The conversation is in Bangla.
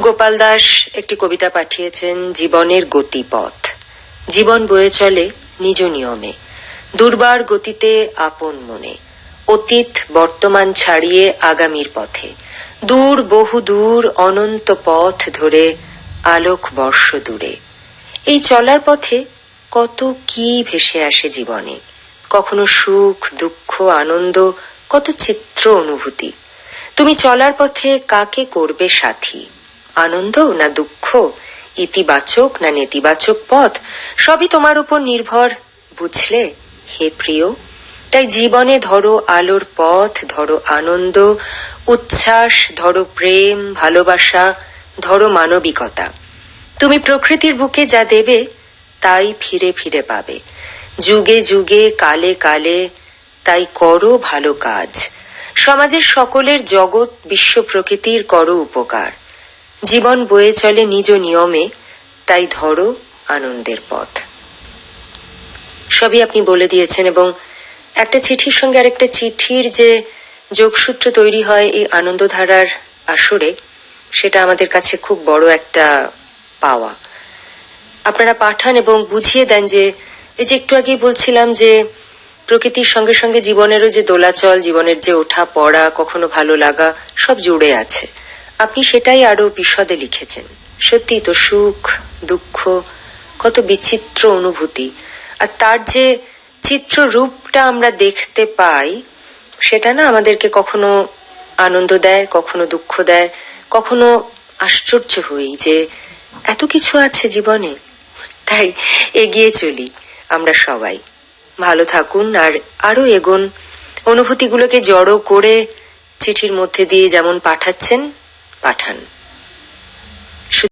গোপাল দাস একটি কবিতা পাঠিয়েছেন, জীবনের গতিপথ। জীবন বয়ে চলে নিজ নিয়মে, দুর্বার গতিতে আপন মনে, অতীত বর্তমান ছাড়িয়ে আগামীর পথে, দূর বহু দূর অনন্ত পথ ধরে আলোক বর্ষ দূরে। এই চলার পথে কত কি ভেসে আসে জীবনে, কখনো সুখ, দুঃখ, আনন্দ, কত চিত্র অনুভূতি। তুমি চলার পথে কাকে করবে সাথী? আনন্দ না দুঃখ, ইতিবাচক না নেতিবাচক পথ, সবই তোমার উপর নির্ভর, বুঝলে? হে প্রিয়, তাই জীবনে ধরো আলোর পথ, ধরো আনন্দ, উচ্ছ্বাস, ধরো প্রেম, ভালোবাসা, ধরো মানবিকতা। তুমি প্রকৃতির বুকে যা দেবে, তাই ফিরে ফিরে পাবে। যুগে যুগে, কালে কালে, তাই করো ভালো কাজ। সমাজের সকলের জগৎ বিশ্ব প্রকৃতির করো উপকার। জীবন বয়ে চলে নিজ নিয়মে, তাই ধরো আনন্দের পথ। সবই আপনি বলে দিয়েছেন এবং একটা চিঠির সঙ্গে আরেকটা চিঠির যে যোগসূত্র তৈরি হয় এই আনন্দধারার আসরে, সেটা আমাদের কাছে খুব বড় একটা পাওয়া। আপনারা পাঠান এবং বুঝিয়ে দেন যে, এই যে একটু আগেই বলছিলাম যে, প্রকৃতির সঙ্গে সঙ্গে জীবনেরও যে দোলাচল, জীবনের যে ওঠা পড়া কখনো ভালো লাগা, সব জুড়ে আছে। আপনি সেটাই আরও বিশদে লিখেছেন। সত্যি তো সুখ, দুঃখ, কত বিচিত্র অনুভূতি। আর তার যে চিত্র রূপটা আমরা দেখতে পাই, সেটা না আমাদেরকে কখনো আনন্দ দেয়, কখনো দুঃখ দেয়, কখনো আশ্চর্য হই যে এত কিছু আছে জীবনে। তাই এগিয়ে চলি আমরা সবাই। ভালো থাকুন আর আরও এগোন। অনুভূতিগুলোকে জড়ো করে চিঠির মধ্যে দিয়ে যেমন পাঠাচ্ছেন পাঠান।